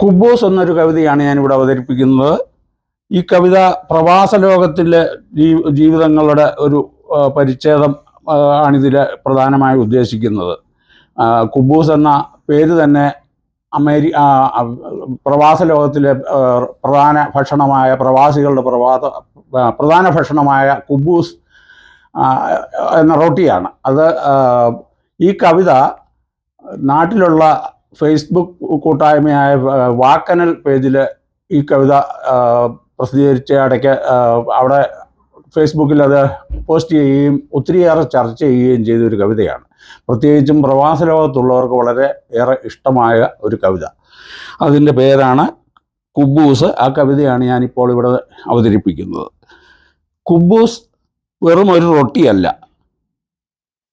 കുബൂസ് എന്നൊരു കവിതയാണ് ഞാനിവിടെ അവതരിപ്പിക്കുന്നത്. ഈ കവിത പ്രവാസ ലോകത്തിലെ ജീവിതങ്ങളുടെ ഒരു പരിച്ഛേദം ആണിതിൽ പ്രധാനമായി ഉദ്ദേശിക്കുന്നത്. കുബൂസ് എന്ന പേര് തന്നെ അമേരി പ്രവാസ ലോകത്തിലെ പ്രധാന ഭക്ഷണമായ പ്രവാസികളുടെ പ്രവാസ പ്രധാന ഭക്ഷണമായ കുബൂസ് എന്ന റൊട്ടിയാണ്. അത് ഈ കവിത നാട്ടിലുള്ള ഫേസ്ബുക്ക് കൂട്ടായ്മയായ വാക്കനൽ പേജിൽ ഈ കവിത പ്രസിദ്ധീകരിച്ച ഇടയ്ക്ക് അവിടെ ഫേസ്ബുക്കിൽ അത് പോസ്റ്റ് ചെയ്യുകയും ഒത്തിരിയേറെ ചർച്ച ചെയ്യുകയും ചെയ്ത ഒരു കവിതയാണ്. പ്രത്യേകിച്ചും പ്രവാസ ലോകത്തുള്ളവർക്ക് വളരെ ഏറെ ഇഷ്ടമായ ഒരു കവിത. അതിന്റെ പേരാണ് കുബൂസ്. ആ കവിതയാണ് ഞാനിപ്പോൾ ഇവിടെ അവതരിപ്പിക്കുന്നത്. കുബൂസ് വെറും ഒരു റൊട്ടിയല്ല.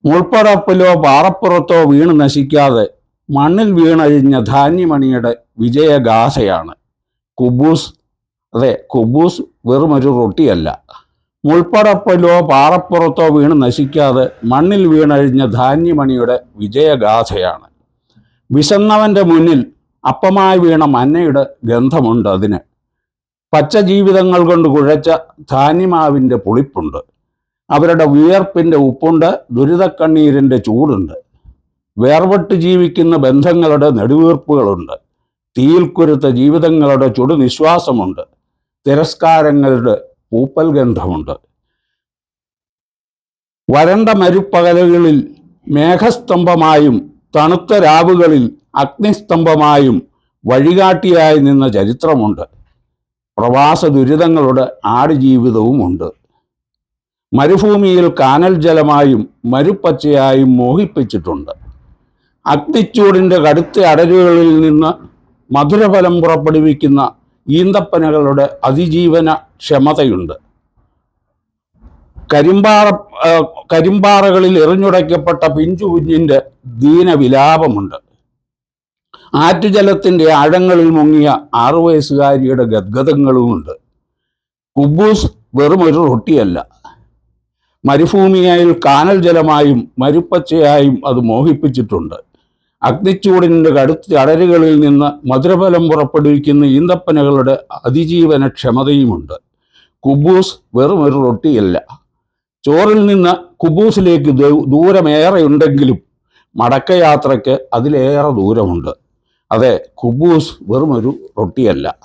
മുൾപ്പടപ്പിലോ പാറപ്പുറത്തോ വീണ് നശിക്കാതെ മണ്ണിൽ വീണഴിഞ്ഞ ധാന്യമണിയുടെ വിജയഗാഥയാണ്. കുബൂസ് അതെ കുബൂസ് വെറുമൊരു റൊട്ടിയല്ല. മുൾപ്പടപ്പിലോ പാറപ്പുറത്തോ വീണ് നശിക്കാതെ മണ്ണിൽ വീണഴിഞ്ഞ ധാന്യമണിയുടെ വിജയഗാഥയാണ്. വിശന്നവന്റെ മുന്നിൽ അപ്പമായി വീണ മന്നയുടെ ഗന്ധമുണ്ട് അതിന്. പച്ച ജീവിതങ്ങൾ കൊണ്ട് കുഴച്ച ധാന്യമാവിന്റെ പുളിപ്പുണ്ട്. അവരുടെ വിയർപ്പിന്റെ ഉപ്പുണ്ട് ദുരിതക്കണ്ണീരിന്റെ ചൂടുണ്ട്. വേർപെട്ട് ജീവിക്കുന്ന ബന്ധങ്ങളുടെ നെടുവീർപ്പുകളുണ്ട്. തീയിൽ ജീവിതങ്ങളുടെ ചുടുനിശ്വാസമുണ്ട്. തിരസ്കാരങ്ങളുടെ പൂപ്പൽ ഗന്ധമുണ്ട് വരണ്ട മരുപ്പകലുകളിൽ മേഘസ്തംഭമായും തണുത്ത രാവുകളിൽ അഗ്നിസ്തംഭമായും വഴികാട്ടിയായി നിന്ന ചരിത്രമുണ്ട്. പ്രവാസ ദുരിതങ്ങളുടെ ആടുജീവിതവുമുണ്ട്. മരുഭൂമിയിൽ കാനൽ ജലമായും മരുപ്പച്ചയായും മോഹിപ്പിച്ചിട്ടുണ്ട്. അഗ്നിച്ചൂടിന്റെ കടുത്ത അടരുകളിൽ നിന്ന് മധുരഫലം പുറപ്പെടുവിക്കുന്ന ഈന്തപ്പനകളുടെ അതിജീവന ക്ഷമതയുണ്ട്. കരിമ്പാറ കരിമ്പാറകളിൽ എറിഞ്ഞുടയ്ക്കപ്പെട്ട പിഞ്ചു കുഞ്ഞിന്റെ ദീനവിലാപമുണ്ട്. ആറ്റുജലത്തിന്റെ ആഴങ്ങളിൽ മുങ്ങിയ ആറു വയസ്സുകാരിയുടെ ഗദ്ഗതങ്ങളുമുണ്ട് കുബൂസ് വെറും ഒരു റൊട്ടിയല്ല. മരുഭൂമിയായി കാനൽ ജലമായും മരുപ്പച്ചയായും അത് മോഹിപ്പിച്ചിട്ടുണ്ട്. അഗ്നിച്ചൂടിന്റെ കടുത്ത അടരുകളിൽ നിന്ന് മധുരഫലം പുറപ്പെടുവിക്കുന്ന ഈന്തപ്പനകളുടെ അതിജീവന ക്ഷമതയുമുണ്ട്. കുബൂസ് വെറും ഒരു റൊട്ടിയല്ല. ചോറിൽ നിന്ന് കുബൂസിലേക്ക് ദൂരമേറെ ഉണ്ടെങ്കിലും മടക്കയാത്രയ്ക്ക് അതിലേറെ ദൂരമുണ്ട്. അതെ കുബൂസ് വെറും ഒരു റൊട്ടിയല്ല.